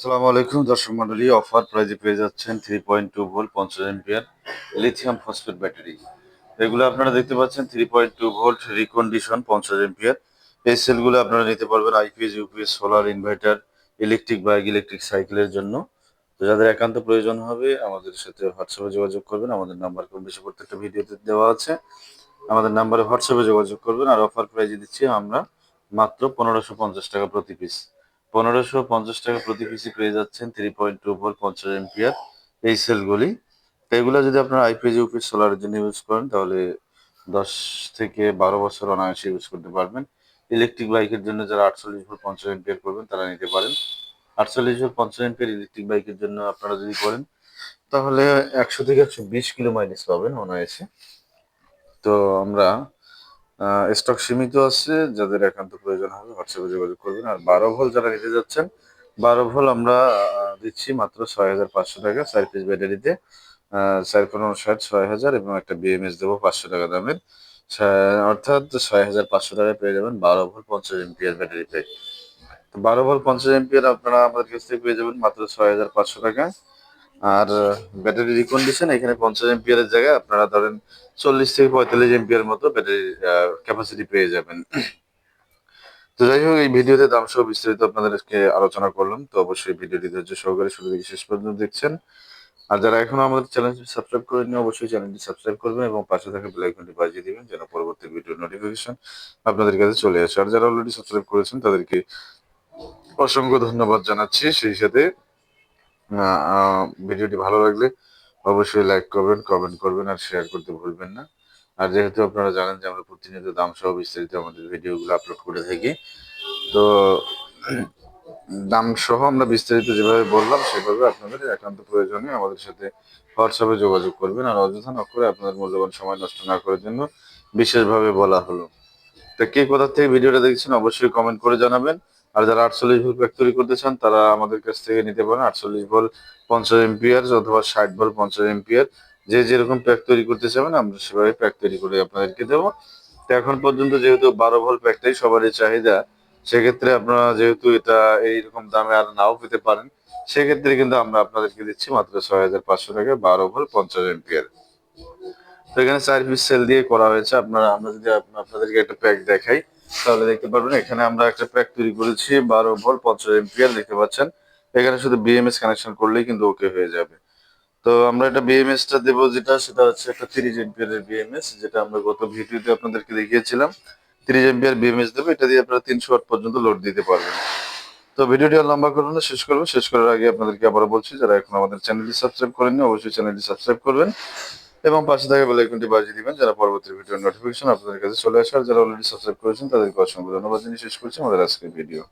আসসালামু আলাইকুম, দর্শক মন্ডলী, অফার প্রাইজে পেয়ে যাচ্ছেন থ্রি পয়েন্ট টু ভোল্ট পঞ্চাশ এমপিয়ার লিথিয়াম ফসফেট ব্যাটারি এগুলো আপনারা দেখতে পাচ্ছেন three point two volt recondition পঞ্চাশ এমপিয়ার এই সেলগুলো আপনারা নিতে পারবেন IPS UPS solar inverter electric bike electric সাইকেলের জন্য। তো যাদের একান্ত প্রয়োজন হবে, আমাদের সাথে হোয়াটসঅ্যাপে যোগাযোগ করবেন। আমাদের নাম্বার কম বেশি প্রত্যেকটা ভিডিওতে দেওয়া আছে। আমাদের নাম্বারে হোয়াটসঅ্যাপে যোগাযোগ করবেন। আর অফার প্রাইজে দিচ্ছি আমরা মাত্র পনেরোশো পঞ্চাশ টাকা প্রতি পিস পনেরোশো পঞ্চাশ টাকা প্রতি পিসি পেয়ে যাচ্ছেন থ্রি পয়েন্ট টু ভোল্ট পঞ্চাশ এমপিয়ার এই সেলগুলি এগুলো যদি আপনার আইপিএস ইউপিএস সোলারের জন্য ইউজ করেন, তাহলে দশ থেকে বারো বছর অনায়াসে ইউজ করতে পারবেন। ইলেকট্রিক বাইকের জন্য যারা আটচল্লিশ ভোল্ট পঞ্চাশ এমপিয়ার করবেন, তারা নিতে পারেন। আটচল্লিশ ভোল্ট পঞ্চাশ এমপিয়ার ইলেকট্রিক বাইকের জন্য আপনারা যদি করেন, তাহলে একশো থেকে একশো বিশ কিলো মাইলেজ পাবেন অনায়াসে। তো আমরা স্টক সীমিত আছে, যাদের একান্ত প্রয়োজন হবে হোয়াটসঅ্যাপে যোগাযোগ করবেন। আর বারো ভোল যারা নিতে যাচ্ছেন, বারো ভোল আমরা দিচ্ছি মাত্র ছয় হাজার পাঁচশো টাকা। চার পিস ব্যাটারিতে চার পনেরো ষাট ছয় হাজার এবং একটা বিএমএস দেবো পাঁচশো টাকা দামের। অর্থাৎ ছয় হাজার পাঁচশো টাকায় পেয়ে যাবেন বারো ভোল পঞ্চাশ এমপিয়ার ব্যাটারি পেয়ে বারো ভোল পঞ্চাশ এমপিয়ার আপনারা আমাদের কাছ থেকে পেয়ে যাবেন মাত্র ছয় হাজার পাঁচশো টাকা আর ব্যাটারি রিকন্ডিশন এখানে পঞ্চাশ এমপিয়ারের জায়গায় আপনারা ধরেন চল্লিশ থেকে পঁয়তাল্লিশ এমপিয়ার মতো ব্যাটারি ক্যাপাসিটি পেয়ে যাবেন। তো যাই হোক, এই ভিডিওতে দাম সহ বিস্তারিত আপনাদেরকে আলোচনা করলাম। তো অবশ্যই ভিডিওটি ধৈর্য সহকারে শুরু থেকে শেষ পর্যন্ত দেখছেন। আর যারা এখনও আমাদের চ্যানেলটি সাবস্ক্রাইব করেননি, অবশ্যই চ্যানেলটি সাবস্ক্রাইব করবেন এবং পাশে থাকা বেল আইকনটি বাজিয়ে দিবেন যেন পরবর্তী ভিডিওর নোটিফিকেশন আপনাদের কাছে চলে আসে। আর যারা অলরেডি সাবস্ক্রাইব করেছেন, তাদেরকে অসংখ্য ধন্যবাদ জানাচ্ছি। সেই সাথে ভিডিওটি ভালো লাগলে অবশ্যই লাইক করবেন কমেন্ট করবেন আর শেয়ার করতে ভুলবেন না। আর যেহেতু আপনারা জানেন যে আমরা প্রতিনিয়ত দাম সহ বিস্তারিত আমাদের ভিডিওগুলো আপলোড করে থাকি, তো দাম সহ আমরা বিস্তারিত যেভাবে বললাম সেভাবে আপনাদের একান্ত প্রয়োজনে আমাদের সাথে হোয়াটসঅ্যাপে যোগাযোগ করবেন আর অযথা না করে আপনাদের মূল্যবান সময় নষ্ট না করার জন্য বিশেষভাবে বলা হলো। তা কে কোথা থেকে ভিডিওটা দেখছেন অবশ্যই কমেন্ট করে জানাবেন। আর যারা আটচল্লিশ ভোল্ট তৈরি করতে চান, তারা আমাদের কাছ থেকে নিতে পারেন আটচল্লিশ ভোল্ট পঞ্চাশ এমপিয়ার অথবা ষাট ভোল্ট পঞ্চাশ এমপিয়ার যে যেরকম প্যাক তৈরি করতে চাবেন, আমরা সেভাবে প্যাক তৈরি করে আপনাদেরকে দেবো। তো এখন পর্যন্ত যেহেতু বারো ভোল্ট প্যাকটাই সবারই চাহিদা, সেক্ষেত্রে আপনারা যেহেতু এটা এইরকম দামে আর নাও পেতে পারেন, সেক্ষেত্রে কিন্তু আমরা আপনাদেরকে দিচ্ছি মাত্র ছয় হাজার পাঁচশো টাকা বারো ভোল্ট পঞ্চাশ এমপিয়ার তো এখানে চার পিস সেল দিয়ে করা হয়েছে। আপনারা, আমরা যদি আপনাদেরকে একটা প্যাক দেখাই। তাহলে দেখতে পারবেন, এখানে আমরা একটা প্যাক তৈরি করেছি, বারো ভোল্ট পঞ্চাশ এমপিয়ার দেখতে পাচ্ছেন। এখানে শুধু বিএমএস কানেকশন করলেই কিন্তু ওকে হয়ে যাবে। তো আমরা এটা বিএমএস টা দেবো, যেটা সেটা হচ্ছে একটা তিরিশ এমপিয়ার এর বিএমএস যেটা আমরা গত ভিডিওতে আপনাদেরকে দেখিয়েছিলাম। তিরিশ এমপিয়ার বিএমএস দেবো, এটা দিয়ে আপনারা তিনশো ওয়াট পর্যন্ত লোড দিতে পারবেন। তো ভিডিওটি আর লম্বা করব না, শেষ করব শেষ করার আগে আপনাদেরকে আবারও বলছি, যারা এখন আমাদের চ্যানেলটি সাবস্ক্রাইব করেননি, অবশ্যই চ্যানেলটি সাবস্ক্রাইব করবেন। এবং পাশে থাকা বেল আইকনটি বাজিয়ে দিবেন যারা পরবর্তী ভিডিওর নোটিফিকেশন আপনাদের কাছে চলে আসার, যারা অলরেডি সাবস্ক্রাইব করেছেন, তাদেরকে অসংখ্য ধন্যবাদ। জানিয়ে শেষ করছি। আমাদের আজকের ভিডিও